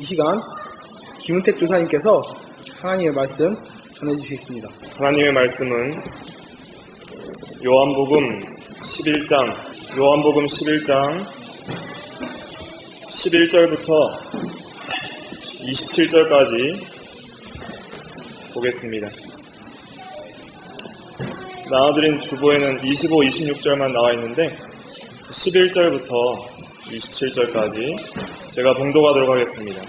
이 시간 김은택 조사님께서 하나님의 말씀 전해주시겠습니다. 하나님의 말씀은 요한복음 11장, 요한복음 11장 11절부터 27절까지 보겠습니다. 나와드린 주보에는 25, 26절만 나와 있는데 11절부터 27절까지 제가 봉독하도록 하겠습니다.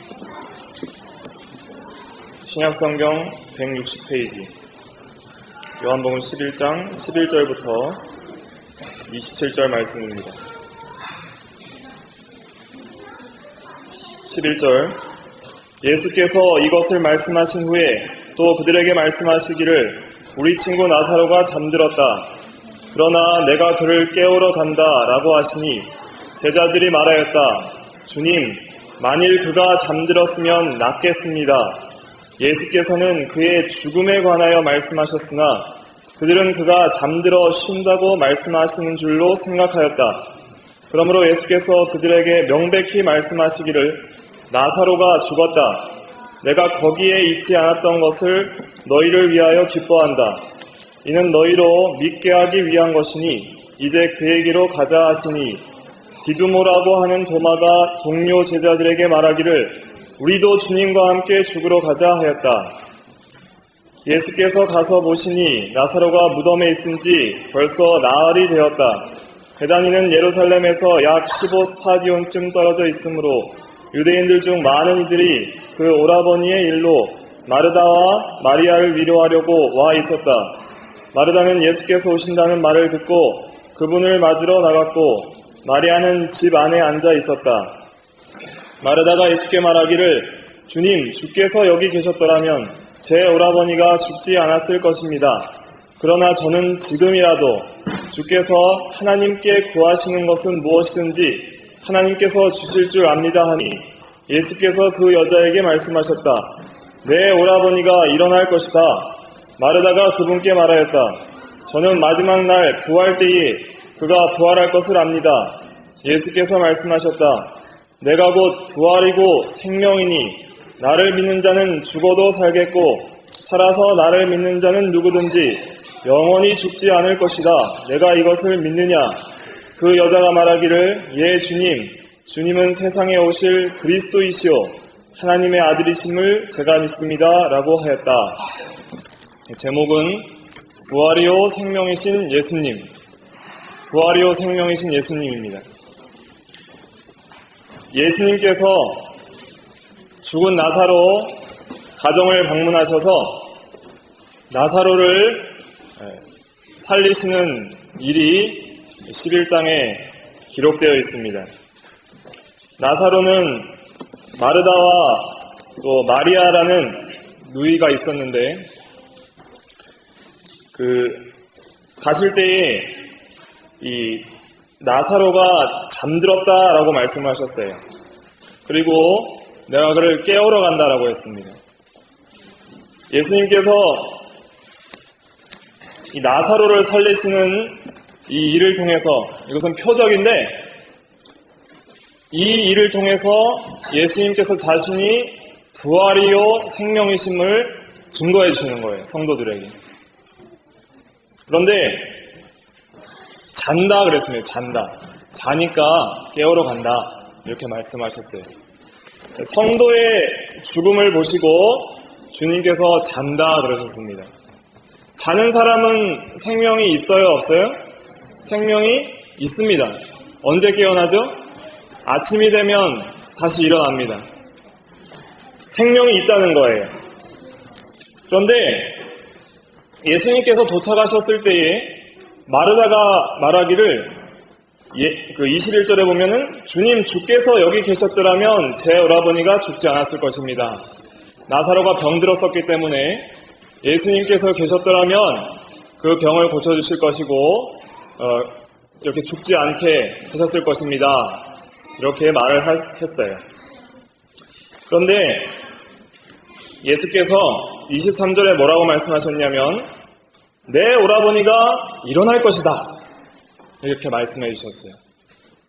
신약성경 160페이지 요한복음 11장 11절부터 27절 말씀입니다. 11절 예수께서 이것을 말씀하신 후에 또 그들에게 말씀하시기를 우리 친구 나사로가 잠들었다. 그러나 내가 그를 깨우러 간다 라고 하시니 제자들이 말하였다. 주님, 만일 그가 잠들었으면 낫겠습니다. 예수께서는 그의 죽음에 관하여 말씀하셨으나 그들은 그가 잠들어 쉰다고 말씀하시는 줄로 생각하였다. 그러므로 예수께서 그들에게 명백히 말씀하시기를 나사로가 죽었다. 내가 거기에 있지 않았던 것을 너희를 위하여 기뻐한다. 이는 너희로 믿게 하기 위한 것이니 이제 그에게로 가자 하시니 디두모라고 하는 도마가 동료 제자들에게 말하기를 우리도 주님과 함께 죽으러 가자 하였다. 예수께서 가서 보시니 나사로가 무덤에 있은 지 벌써 나흘이 되었다. 베다니는 예루살렘에서 약 15스타디온쯤 떨어져 있으므로 유대인들 중 많은 이들이 그 오라버니의 일로 마르다와 마리아를 위로하려고 와 있었다. 마르다는 예수께서 오신다는 말을 듣고 그분을 맞으러 나갔고 마리아는 집 안에 앉아 있었다. 마르다가 예수께 말하기를 주님 주께서 여기 계셨더라면 제 오라버니가 죽지 않았을 것입니다. 그러나 저는 지금이라도 주께서 하나님께 구하시는 것은 무엇이든지 하나님께서 주실 줄 압니다 하니 예수께서 그 여자에게 말씀하셨다. 내 오라버니가 일어날 것이다. 마르다가 그분께 말하였다. 저는 마지막 날 부활 때에 그가 부활할 것을 압니다. 예수께서 말씀하셨다. 내가 곧 부활이고 생명이니 나를 믿는 자는 죽어도 살겠고 살아서 나를 믿는 자는 누구든지 영원히 죽지 않을 것이다. 내가 이것을 믿느냐? 그 여자가 말하기를 예 주님 주님은 세상에 오실 그리스도이시오 하나님의 아들이심을 제가 믿습니다. 라고 하였다. 제목은 부활이요 생명이신 예수님 부활이요 생명이신 예수님입니다. 예수님께서 죽은 나사로 가정을 방문하셔서 나사로를 살리시는 일이 11장에 기록되어 있습니다. 나사로는 마르다와 또 마리아라는 누이가 있었는데 그 가실 때에 이 나사로가 잠들었다라고 말씀하셨어요. 그리고 내가 그를 깨우러 간다라고 했습니다. 예수님께서 이 나사로를 살리시는 이 일을 통해서 이것은 표적인데 이 일을 통해서 예수님께서 자신이 부활이요 생명이심을 증거해 주시는 거예요. 성도들에게. 그런데 잔다 그랬습니다. 잔다. 자니까 깨우러 간다. 이렇게 말씀하셨어요. 성도의 죽음을 보시고 주님께서 잔다 그러셨습니다. 자는 사람은 생명이 있어요, 없어요? 생명이 있습니다. 언제 깨어나죠? 아침이 되면 다시 일어납니다. 생명이 있다는 거예요. 그런데 예수님께서 도착하셨을 때에 마르다가 말하기를 예, 그 21절에 보면은 주님 주께서 여기 계셨더라면 제 오라버니가 죽지 않았을 것입니다. 나사로가 병들었었기 때문에 예수님께서 계셨더라면 그 병을 고쳐주실 것이고 어, 이렇게 죽지 않게 하셨을 것입니다. 이렇게 말을 했어요. 그런데 예수께서 23절에 뭐라고 말씀하셨냐면 내 오라버니가 일어날 것이다. 이렇게 말씀해 주셨어요.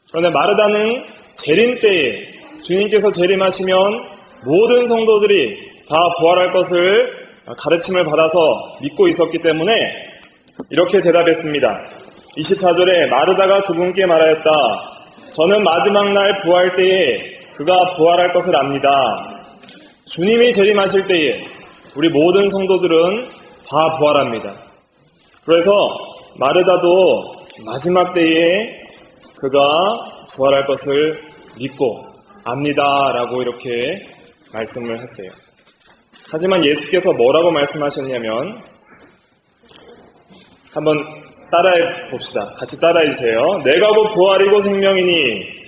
그런데 마르다는 재림 때에 주님께서 재림하시면 모든 성도들이 다 부활할 것을 가르침을 받아서 믿고 있었기 때문에 이렇게 대답했습니다. 24절에 마르다가 그분께 말하였다. 저는 마지막 날 부활 때에 그가 부활할 것을 압니다. 주님이 재림하실 때에 우리 모든 성도들은 다 부활합니다. 그래서 마르다도 마지막 때에 그가 부활할 것을 믿고 압니다라고 이렇게 말씀을 했어요. 하지만 예수께서 뭐라고 말씀하셨냐면 한번 따라해 봅시다. 같이 따라해 주세요. 내가 곧 부활이고 생명이니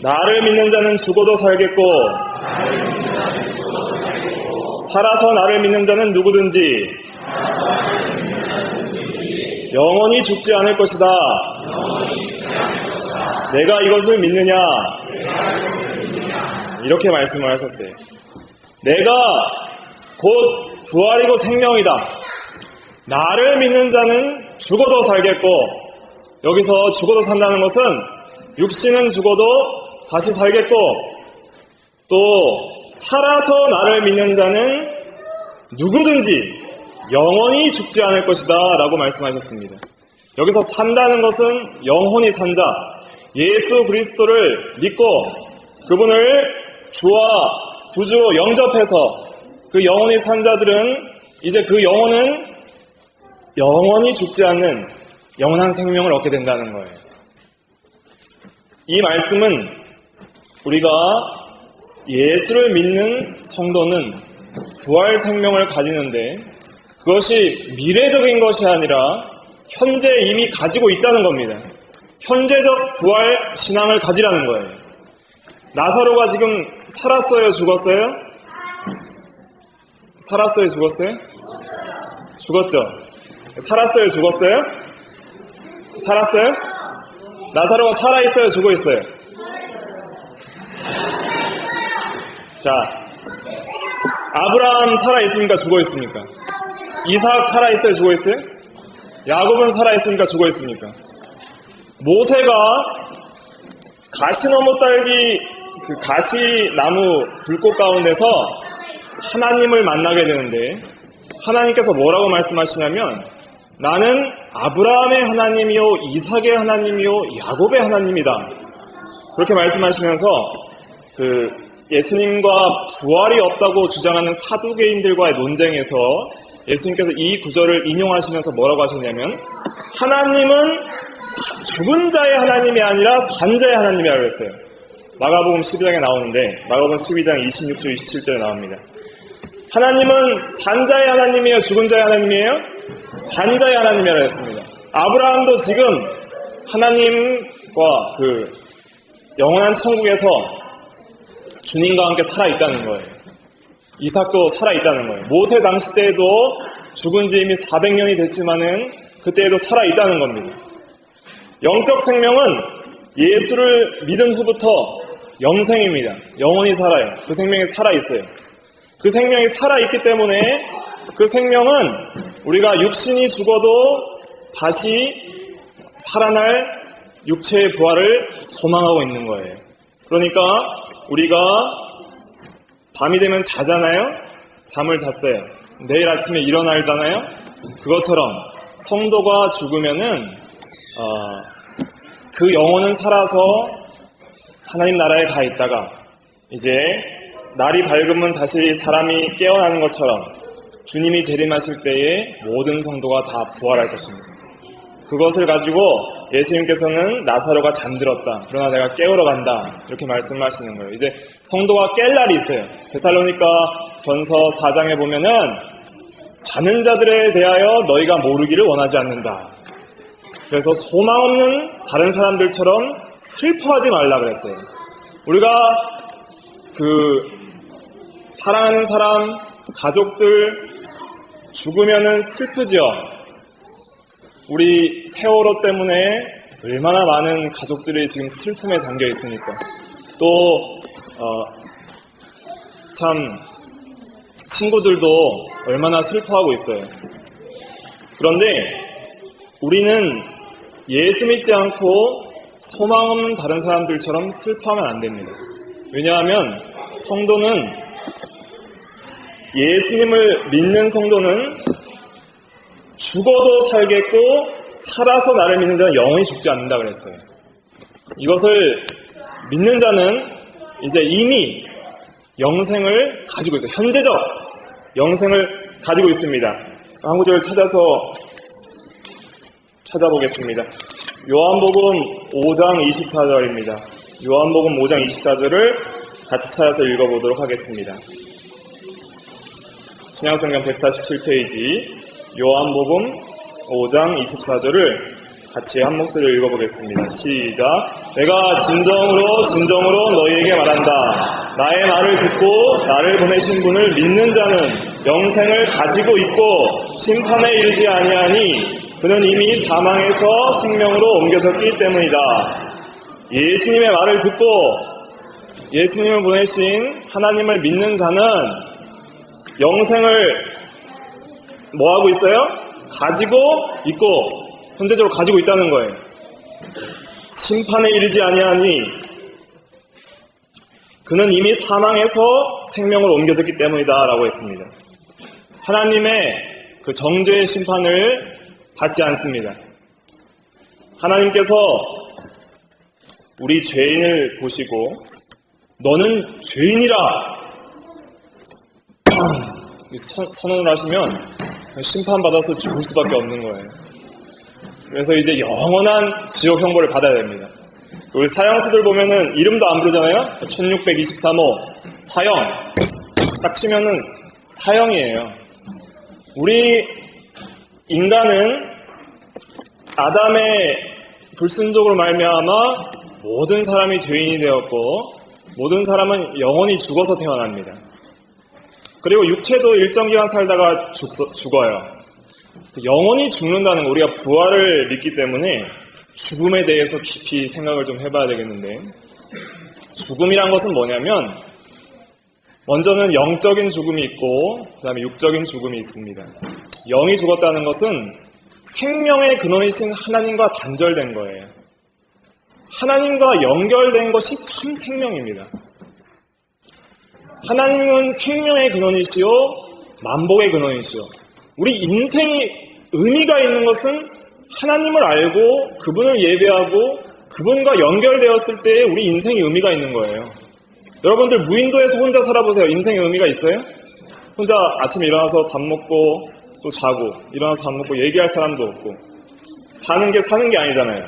나를 믿는 자는 죽어도 살겠고 살아서 나를 믿는 자는 누구든지 영원히 죽지 않을 것이다. 내가 이것을 믿느냐? 이렇게 말씀을 하셨어요. 내가 곧 부활이고 생명이다. 나를 믿는 자는 죽어도 살겠고, 여기서 죽어도 산다는 것은 육신은 죽어도 다시 살겠고, 또 살아서 나를 믿는 자는 누구든지 영원히 죽지 않을 것이다 라고 말씀하셨습니다. 여기서 산다는 것은 영혼이 산 자, 예수 그리스도를 믿고 그분을 주와 구주 영접해서 그 영혼이 산 자들은 이제 그 영혼은 영원히 죽지 않는 영원한 생명을 얻게 된다는 거예요. 이 말씀은 우리가 예수를 믿는 성도는 부활 생명을 가지는데 그것이 미래적인 것이 아니라 현재 이미 가지고 있다는 겁니다. 현재적 부활 신앙을 가지라는 거예요. 나사로가 지금 살았어요, 죽었어요? 살았어요, 죽었어요? 죽었죠? 살았어요, 죽었어요? 살았어요? 나사로가 살아있어요, 죽어 있어요? 자, 아브라함 살아있습니까, 죽어 있습니까? 이삭 살아있어요, 죽어있어요? 야곱은 살아있습니까, 죽어있습니까? 모세가 가시나무 딸기 그 가시나무 불꽃 가운데서 하나님을 만나게 되는데 하나님께서 뭐라고 말씀하시냐면 나는 아브라함의 하나님이요 이삭의 하나님이요 야곱의 하나님이다. 그렇게 말씀하시면서 그 예수님과 부활이 없다고 주장하는 사두개인들과의 논쟁에서 예수님께서 이 구절을 인용하시면서 뭐라고 하셨냐면 하나님은 죽은 자의 하나님이 아니라 산 자의 하나님이라고 했어요. 마가복음 12장에 나오는데 마가복음 12장 26절 27절에 나옵니다. 하나님은 산 자의 하나님이에요? 죽은 자의 하나님이에요? 산 자의 하나님이라고 했습니다. 아브라함도 지금 하나님과 그 영원한 천국에서 주님과 함께 살아 있다는 거예요. 이삭도 살아있다는 거예요. 모세 당시 때에도 죽은 지 이미 400년이 됐지만은 그때에도 살아있다는 겁니다. 영적 생명은 예수를 믿은 후부터 영생입니다. 영원히 살아요. 그 생명이 살아있어요. 그 생명이 살아있기 때문에 그 생명은 우리가 육신이 죽어도 다시 살아날 육체의 부활을 소망하고 있는 거예요. 그러니까 우리가 밤이 되면 자잖아요? 잠을 잤어요. 내일 아침에 일어나잖아요? 그것처럼 성도가 죽으면은 어, 그 영혼은 살아서 하나님 나라에 가 있다가 이제 날이 밝으면 다시 사람이 깨어나는 것처럼 주님이 재림하실 때에 모든 성도가 다 부활할 것입니다. 그것을 가지고 예수님께서는 나사로가 잠들었다. 그러나 내가 깨우러 간다. 이렇게 말씀하시는 거예요. 이제 성도가 깰 날이 있어요. 데살로니가 전서 4장에 보면은 자는 자들에 대하여 너희가 모르기를 원하지 않는다. 그래서 소망 없는 다른 사람들처럼 슬퍼하지 말라 그랬어요. 우리가 그 사랑하는 사람, 가족들 죽으면은 슬프죠. 우리 세월호 때문에 얼마나 많은 가족들이 지금 슬픔에 잠겨 있으니까. 또, 어, 참, 친구들도 얼마나 슬퍼하고 있어요. 그런데 우리는 예수 믿지 않고 소망 없는 다른 사람들처럼 슬퍼하면 안 됩니다. 왜냐하면 성도는 예수님을 믿는 성도는 죽어도 살겠고 살아서 나를 믿는 자는 영원히 죽지 않는다 그랬어요. 이것을 믿는 자는 이제 이미 영생을 가지고 있어요. 현재적 영생을 가지고 있습니다. 한 구절 찾아서 찾아보겠습니다. 요한복음 5장 24절입니다. 요한복음 5장 24절을 같이 찾아서 읽어보도록 하겠습니다. 신약성경 147페이지 요한복음 5장 24절을 같이 한 목소리로 읽어보겠습니다. 시작. 내가 진정으로 진정으로 너희에게 말한다. 나의 말을 듣고 나를 보내신 분을 믿는 자는 영생을 가지고 있고 심판에 이르지 아니하니 그는 이미 사망에서 생명으로 옮겨졌기 때문이다. 예수님의 말을 듣고 예수님을 보내신 하나님을 믿는 자는 영생을 뭐 하고 있어요? 가지고 있고 현재적으로 가지고 있다는 거예요. 심판에 이르지 아니하니 그는 이미 사망에서 생명으로 옮겨졌기 때문이다라고 했습니다. 하나님의 그 정죄의 심판을 받지 않습니다. 하나님께서 우리 죄인을 보시고 너는 죄인이라 선- 선언을 하시면 심판받아서 죽을 수밖에 없는 거예요. 그래서 이제 영원한 지옥 형벌을 받아야 됩니다. 우리 사형수들 보면은 이름도 안 부르잖아요? 1623호 사형 딱 치면은 사형이에요. 우리 인간은 아담의 불순종으로 말미암아 모든 사람이 죄인이 되었고 모든 사람은 영원히 죽어서 태어납니다. 그리고 육체도 일정 기간 살다가 죽, 죽어요. 영원히 죽는다는 거 우리가 부활을 믿기 때문에 죽음에 대해서 깊이 생각을 좀 해봐야 되겠는데 죽음이란 것은 뭐냐면 먼저는 영적인 죽음이 있고 그 다음에 육적인 죽음이 있습니다. 영이 죽었다는 것은 생명의 근원이신 하나님과 단절된 거예요. 하나님과 연결된 것이 참 생명입니다. 하나님은 생명의 근원이시요 만복의 근원이시요 우리 인생이 의미가 있는 것은 하나님을 알고 그분을 예배하고 그분과 연결되었을 때에 우리 인생이 의미가 있는 거예요. 여러분들 무인도에서 혼자 살아보세요. 인생의 의미가 있어요? 혼자 아침에 일어나서 밥 먹고 또 자고 일어나서 밥 먹고 얘기할 사람도 없고 사는 게 사는 게 아니잖아요.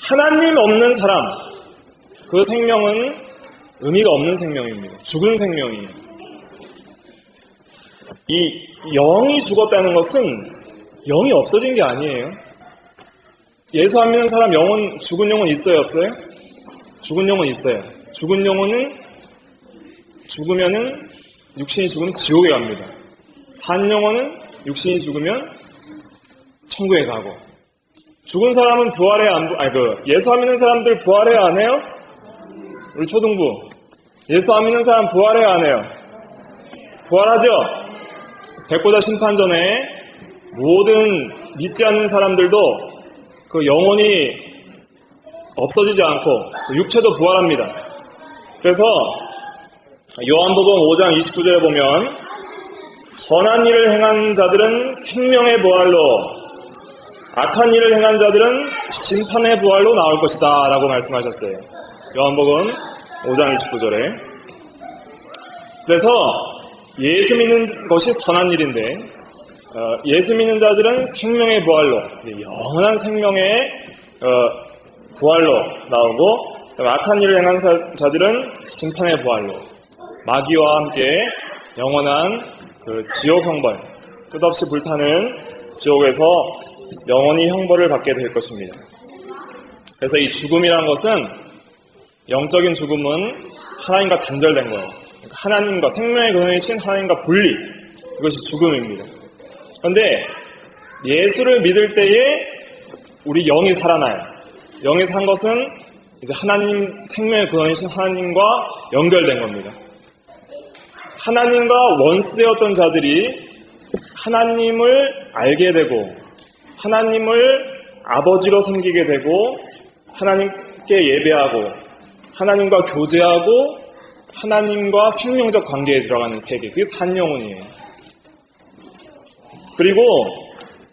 하나님 없는 사람 그 생명은 의미가 없는 생명입니다. 죽은 생명이에요. 이 영이 죽었다는 것은 영이 없어진 게 아니에요. 예수 안 믿는 사람 영혼, 죽은 영혼 있어요, 없어요? 죽은 영혼 있어요. 죽은 영혼은 죽으면은 육신이 죽으면 지옥에 갑니다. 산 영혼은 육신이 죽으면 천국에 가고 죽은 사람은 부활해 안, 부- 아니 그 예수 안 믿는 사람들 부활해 안 해요? 우리 초등부 예수 안 믿는 사람 부활해 안 해요? 부활하죠? 백보자 심판 전에 모든 믿지 않는 사람들도 그 영혼이 없어지지 않고 그 육체도 부활합니다. 그래서 요한복음 5장 29절에 보면 선한 일을 행한 자들은 생명의 부활로 악한 일을 행한 자들은 심판의 부활로 나올 것이다 라고 말씀하셨어요. 요한복음 5장 29절에 그래서 예수 믿는 것이 선한 일인데 어, 예수 믿는 자들은 생명의 부활로 영원한 생명의 어, 부활로 나오고 그다음에 악한 일을 행한 자- 자들은 심판의 부활로 마귀와 함께 영원한 그 지옥 형벌 끝없이 불타는 지옥에서 영원히 형벌을 받게 될 것입니다. 그래서 이 죽음이란 것은 영적인 죽음은 하나님과 단절된 거예요. 그러니까 하나님과 생명의 근원이신 하나님과 분리 이것이 죽음입니다. 그런데 예수를 믿을 때에 우리 영이 살아나요. 영이 산 것은 이제 하나님 생명의 근원이신 하나님과 연결된 겁니다. 하나님과 원수되었던 자들이 하나님을 알게 되고 하나님을 아버지로 섬기게 되고 하나님께 예배하고 하나님과 교제하고 하나님과 생명적 관계에 들어가는 세계. 그게 산영혼이에요. 그리고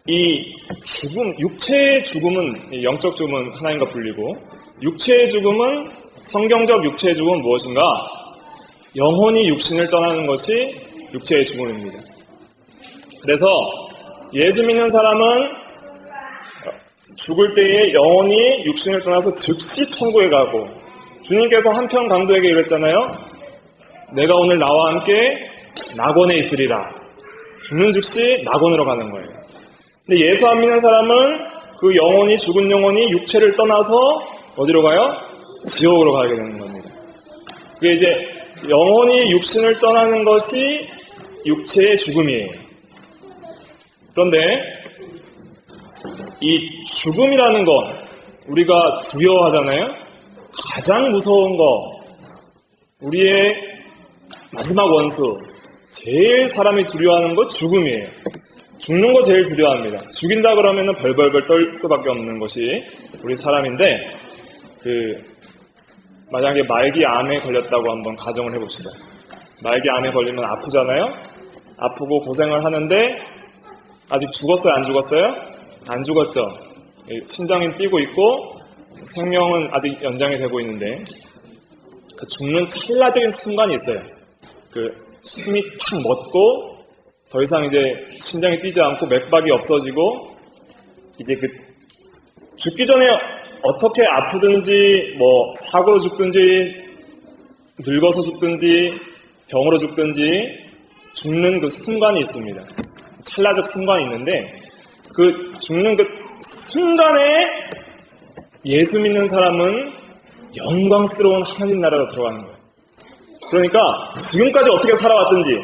이 죽음, 육체의 죽음은 이 영적 죽음은 하나님과 불리고 육체의 죽음은 성경적 육체의 죽음은 무엇인가? 영혼이 육신을 떠나는 것이 육체의 죽음입니다. 그래서 예수 믿는 사람은 죽을 때에 영혼이 육신을 떠나서 즉시 천국에 가고 주님께서 한편 강도에게 이랬잖아요. 내가 오늘 나와 함께 낙원에 있으리라. 죽는 즉시 낙원으로 가는 거예요. 근데 예수 안 믿는 사람은 그 영혼이 죽은 영혼이 육체를 떠나서 어디로 가요? 지옥으로 가게 되는 겁니다. 그게 이제 영혼이 육신을 떠나는 것이 육체의 죽음이에요. 그런데 이 죽음이라는 건 우리가 두려워하잖아요. 가장 무서운 거, 우리의 마지막 원수, 제일 사람이 두려워하는 거 죽음이에요. 죽는 거 제일 두려워합니다. 죽인다 그러면 은 벌벌벌 떨 수밖에 없는 것이 우리 사람인데, 그, 만약에 말기 암에 걸렸다고 한번 가정을 해봅시다. 말기 암에 걸리면 아프잖아요? 아프고 고생을 하는데, 아직 죽었어요? 안 죽었어요? 안 죽었죠. 심장이 뛰고 있고 생명은 아직 연장이 되고 있는데 그 죽는 찰나적인 순간이 있어요. 그 숨이 탁 멎고 더 이상 이제 심장이 뛰지 않고 맥박이 없어지고 이제 그 죽기 전에 어떻게 아프든지 뭐 사고로 죽든지 늙어서 죽든지 병으로 죽든지 죽는 그 순간이 있습니다. 찰나적 순간이 있는데 그 죽는 그 순간에 예수 믿는 사람은 영광스러운 하나님 나라로 들어가는 거예요. 그러니까 지금까지 어떻게 살아왔든지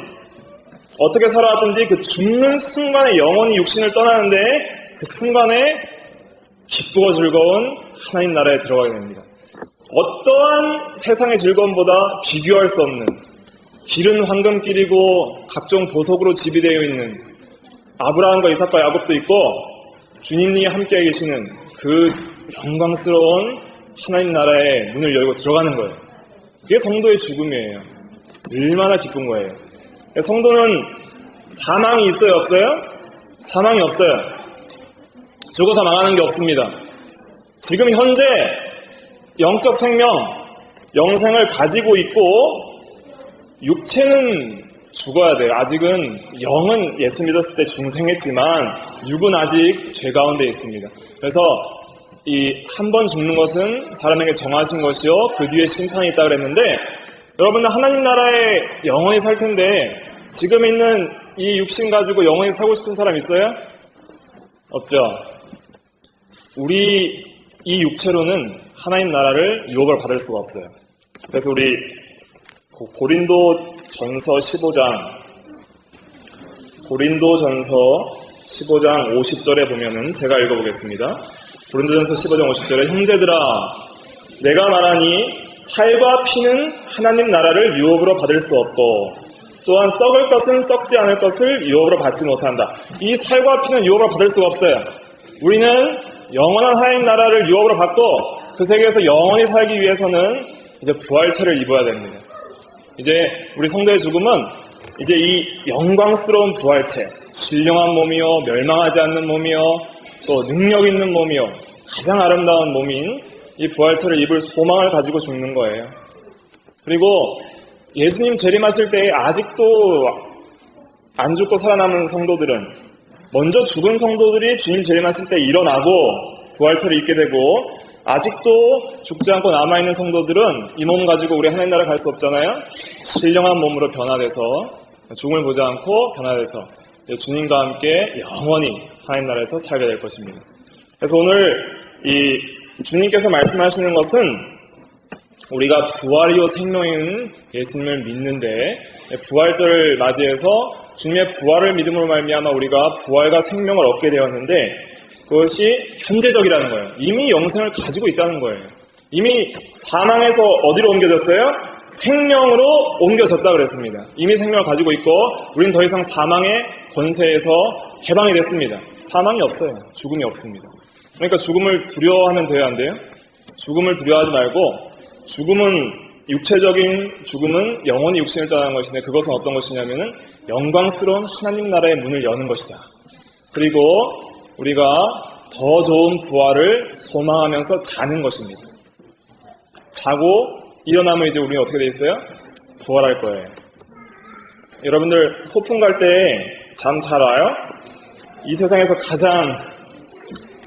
어떻게 살아왔든지 그 죽는 순간에 영원히 육신을 떠나는데 그 순간에 기쁘고 즐거운 하나님 나라에 들어가게 됩니다. 어떠한 세상의 즐거움보다 비교할 수 없는 길은 황금길이고 각종 보석으로 지비되어 있는 아브라함과 이삭과 야곱도 있고 주님이 함께 계시는 그 영광스러운 하나님 나라의 문을 열고 들어가는 거예요. 그게 성도의 죽음이에요. 얼마나 기쁜 거예요. 성도는 사망이 있어요, 없어요? 사망이 없어요. 죽어서 망하는 게 없습니다. 지금 현재 영적 생명, 영생을 가지고 있고 육체는 죽어야 돼요. 아직은 영은 예수 믿었을 때 중생했지만 육은 아직 죄 가운데 있습니다. 그래서 이 한 번 죽는 것은 사람에게 정하신 것이요 그 뒤에 심판이 있다 그랬는데 여러분들 하나님 나라에 영원히 살 텐데 지금 있는 이 육신 가지고 영원히 살고 싶은 사람 있어요? 없죠. 우리 이 육체로는 하나님 나라를 유업을 받을 수가 없어요. 그래서 우리 고린도 전서 15장 고린도 전서 15장 50절에 보면은 제가 읽어보겠습니다. 고린도전서 15장 50절에 형제들아 내가 말하니 살과 피는 하나님 나라를 유업으로 받을 수 없고 또한 썩을 것은 썩지 않을 것을 유업으로 받지 못한다. 이 살과 피는 유업으로 받을 수가 없어요. 우리는 영원한 하나님 나라를 유업으로 받고 그 세계에서 영원히 살기 위해서는 이제 부활체를 입어야 됩니다. 이제 우리 성도의 죽음은 이제 이 영광스러운 부활체, 신령한 몸이요, 멸망하지 않는 몸이요, 또 능력 있는 몸이요, 가장 아름다운 몸인 이 부활체를 입을 소망을 가지고 죽는 거예요. 그리고 예수님 재림하실 때 아직도 안 죽고 살아남은 성도들은 먼저 죽은 성도들이 주님 재림하실 때 일어나고 부활체를 입게 되고 아직도 죽지 않고 남아있는 성도들은 이 몸 가지고 우리 하나님 나라 갈 수 없잖아요. 신령한 몸으로 변화돼서 죽음을 보지 않고 변화돼서 주님과 함께 영원히 하나님 나라에서 살게 될 것입니다. 그래서 오늘 이 주님께서 말씀하시는 것은 우리가 부활이요 생명인 예수님을 믿는데 부활절을 맞이해서 주님의 부활을 믿음으로 말미암아 우리가 부활과 생명을 얻게 되었는데 그것이 현재적이라는 거예요. 이미 영생을 가지고 있다는 거예요. 이미 사망에서 어디로 옮겨졌어요? 생명으로 옮겨졌다 그랬습니다. 이미 생명을 가지고 있고 우리는 더 이상 사망의 권세에서 해방이 됐습니다. 사망이 없어요. 죽음이 없습니다. 그러니까 죽음을 두려워하면 돼요, 안 돼요? 죽음을 두려워하지 말고 죽음은 육체적인 죽음은 영원히 육신을 떠나는 것인데 그것은 어떤 것이냐면은 영광스러운 하나님 나라의 문을 여는 것이다. 그리고 우리가 더 좋은 부활을 소망하면서 자는 것입니다. 자고 일어나면 이제 우리는 어떻게 돼 있어요? 부활할 거예요. 여러분들 소풍 갈 때 잠잘 와요? 이 세상에서 가장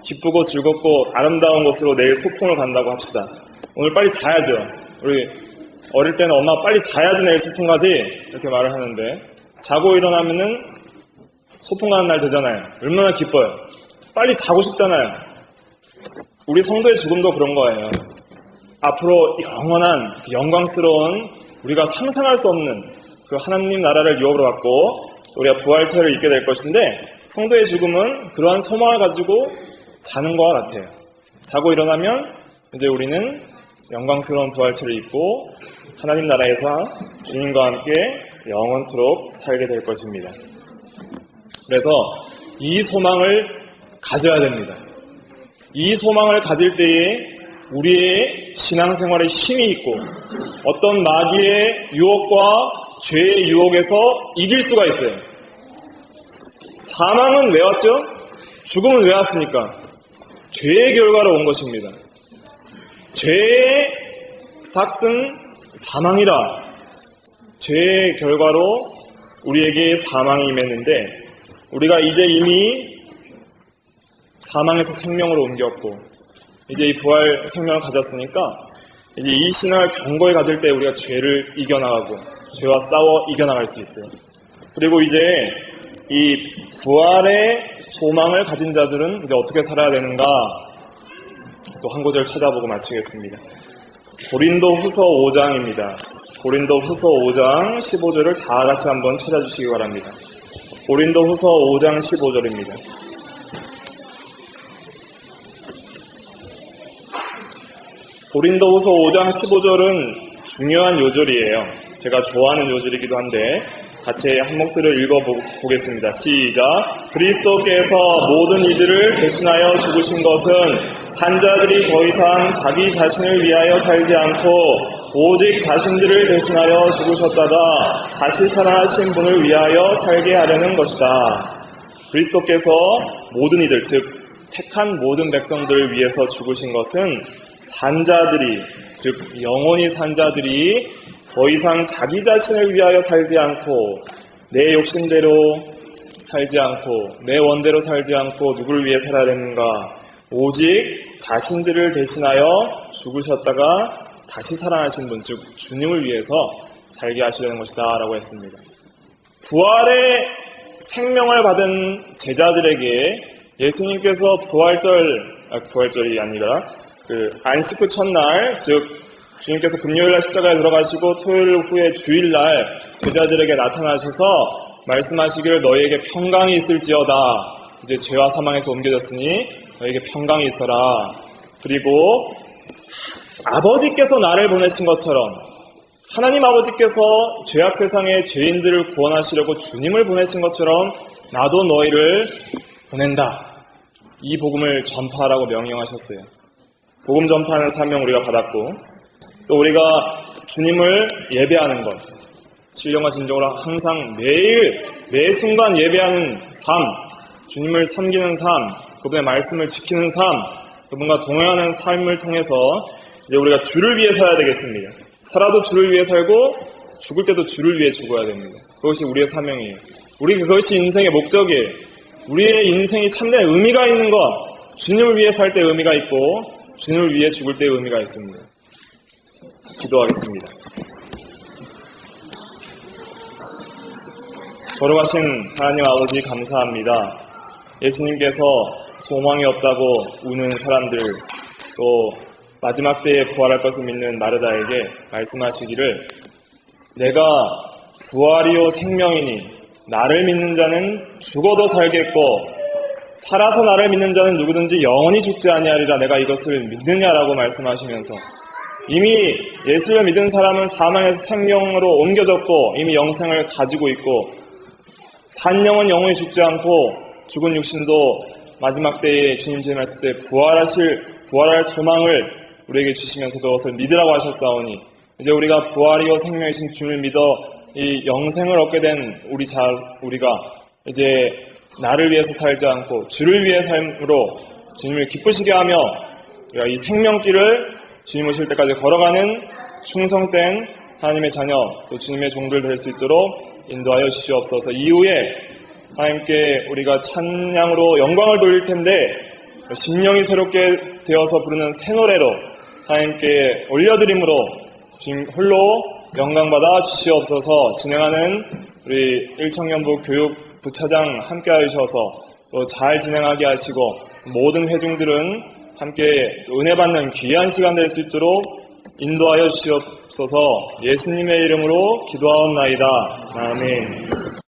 기쁘고 즐겁고 아름다운 곳으로 내일 소풍을 간다고 합시다. 오늘 빨리 자야죠. 우리 어릴 때는 엄마 빨리 자야지 내일 소풍 가지 이렇게 말을 하는데 자고 일어나면은 소풍 가는 날 되잖아요. 얼마나 기뻐요. 빨리 자고 싶잖아요. 우리 성도의 죽음도 그런 거예요. 앞으로 영원한 그 영광스러운 우리가 상상할 수 없는 그 하나님 나라를 유업으로 갖고 우리가 부활체를 입게 될 것인데 성도의 죽음은 그러한 소망을 가지고 자는 것과 같아요. 자고 일어나면 이제 우리는 영광스러운 부활체를 입고 하나님 나라에서 주님과 함께 영원토록 살게 될 것입니다. 그래서 이 소망을 가져야 됩니다. 이 소망을 가질 때에 우리의 신앙생활에 힘이 있고 어떤 마귀의 유혹과 죄의 유혹에서 이길 수가 있어요. 사망은 왜 왔죠? 죽음은 왜 왔습니까? 죄의 결과로 온 것입니다. 죄의 삭은 사망이라 죄의 결과로 우리에게 사망이 임했는데 우리가 이제 이미 사망에서 생명으로 옮겼고 이제 이 부활 생명을 가졌으니까 이제 이 신앙을 견고히 가질 때 우리가 죄를 이겨나가고 죄와 싸워 이겨나갈 수 있어요. 그리고 이제 이 부활의 소망을 가진 자들은 이제 어떻게 살아야 되는가 또 한 구절 찾아보고 마치겠습니다. 고린도 후서 5장입니다. 고린도 후서 5장 15절을 다 같이 한번 찾아주시기 바랍니다. 고린도 후서 5장 15절입니다. 고린도 후서 5장 15절은 중요한 요절이에요. 제가 좋아하는 요절이기도 한데 같이 한 목소리로 읽어보겠습니다. 시작. 그리스도께서 모든 이들을 대신하여 죽으신 것은 산자들이 더 이상 자기 자신을 위하여 살지 않고 오직 자신들을 대신하여 죽으셨다가 다시 살아나신 분을 위하여 살게 하려는 것이다. 그리스도께서 모든 이들, 즉 택한 모든 백성들을 위해서 죽으신 것은 산자들이, 즉 영원히 산자들이 더 이상 자기 자신을 위하여 살지 않고 내 욕심대로 살지 않고 내 원대로 살지 않고 누구를 위해 살아야 되는가? 오직 자신들을 대신하여 죽으셨다가 다시 살아나신 분, 즉 주님을 위해서 살게 하시려는 것이다 라고 했습니다. 부활의 생명을 받은 제자들에게 예수님께서 부활절, 아, 부활절이 아니라 그 안식 후 첫날, 즉 주님께서 금요일날 십자가에 들어가시고 토요일 후에 주일날 제자들에게 나타나셔서 말씀하시기를 너희에게 평강이 있을지어다. 이제 죄와 사망에서 옮겨졌으니 너희에게 평강이 있어라. 그리고 아버지께서 나를 보내신 것처럼 하나님 아버지께서 죄악 세상의 죄인들을 구원하시려고 주님을 보내신 것처럼 나도 너희를 보낸다. 이 복음을 전파하라고 명령하셨어요. 복음 전파하는 사명 우리가 받았고 또 우리가 주님을 예배하는 것, 신령과 진정으로 항상 매일, 매 순간 예배하는 삶, 주님을 섬기는 삶, 그분의 말씀을 지키는 삶, 그분과 동행하는 삶을 통해서 이제 우리가 주를 위해 살아야 되겠습니다. 살아도 주를 위해 살고 죽을 때도 주를 위해 죽어야 됩니다. 그것이 우리의 사명이에요. 우리 그것이 인생의 목적이에요. 우리의 인생이 참된 의미가 있는 것, 주님을 위해 살 때 의미가 있고 주님을 위해 죽을 때 의미가 있습니다. 기도하겠습니다. 걸어가신 하나님 아버지 감사합니다. 예수님께서 소망이 없다고 우는 사람들 또 마지막 때에 부활할 것을 믿는 마르다에게 말씀하시기를 내가 부활이요 생명이니 나를 믿는 자는 죽어도 살겠고 살아서 나를 믿는 자는 누구든지 영원히 죽지 아니하리라 내가 이것을 믿느냐라고 말씀하시면서 이미 예수를 믿은 사람은 사망에서 생명으로 옮겨졌고 이미 영생을 가지고 있고 산 영은 영원히 죽지 않고 죽은 육신도 마지막 때에 주님 재림했을 때 부활하실 부활할 소망을 우리에게 주시면서 그것을 믿으라고 하셨사오니 이제 우리가 부활이요 생명이신 주를 믿어 이 영생을 얻게 된 우리 자 우리가 이제 나를 위해서 살지 않고 주를 위해 삶으로 주님을 기쁘시게 하며 이 생명길을 주님 오실 때까지 걸어가는 충성된 하나님의 자녀 또 주님의 종들 될 수 있도록 인도하여 주시옵소서. 이후에 하나님께 우리가 찬양으로 영광을 돌릴 텐데 심령이 새롭게 되어서 부르는 새 노래로 하나님께 올려드림으로 주님 홀로 영광받아 주시옵소서 진행하는 우리 일청년부 교육 부차장 함께 하셔서 또 잘 진행하게 하시고 모든 회중들은 함께 은혜 받는 귀한 시간 될 수 있도록 인도하여 주시옵소서 예수님의 이름으로 기도하옵나이다. 아멘.